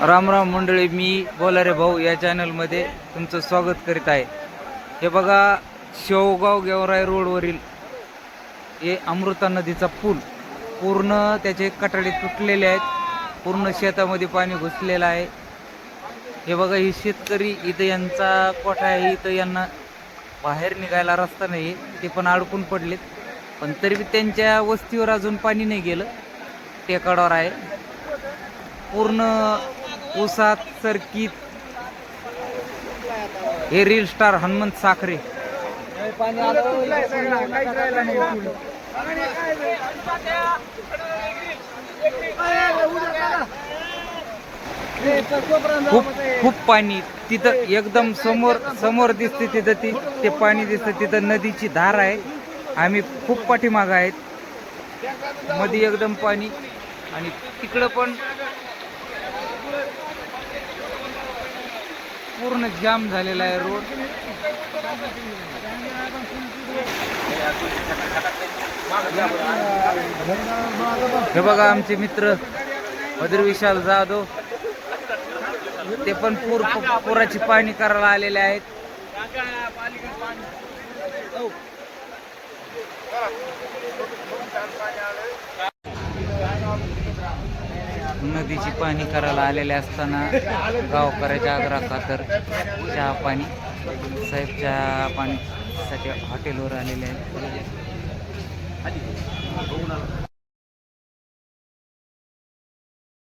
राम राम मंडळी मी बोलारे भाऊ या चॅनलमध्ये तुमचं स्वागत करीत आहे. हे बघा शेवगाव गेवराय रोडवरील हे अमृता नदीचा पूल पूर्ण त्याचे कटाडे तुटलेले आहेत. पूर्ण शेतामध्ये पाणी घुसलेलं आहे. हे बघा ही शेतकरी इथं यांचा कोठा आहे? इथं यांना बाहेर निघायला रस्ता नाही ते पण अडकून पडलेत. पण तरी बी त्यांच्या वस्तीवर अजून पाणी नाही गेलं. टेकाडावर आहे. पूर्ण उसात सरकीत हे रील स्टार हनुमंत साखरे. खूप खूप पाणी तिथं एकदम समोर समोर दिसते तिथं ती ते पाणी दिसतं तिथं नदीची धार आहे. आम्ही खूप पाठीमाग आहेत. मध्ये एकदम पाणी आणि तिकडं पण पूर्ण जाम झालेला आहे रोड. हे बघा आमचे मित्र भद्र विशाल जाधव. ते पण पूर पुराची पाणी करायला आलेले आहेत. नदीची पाणी करायला आलेले असताना गावकऱ्याच्या आग्रह खातर चहा पाणी साहेब चहा पाणीसाठी हॉटेलवर आलेले आहेत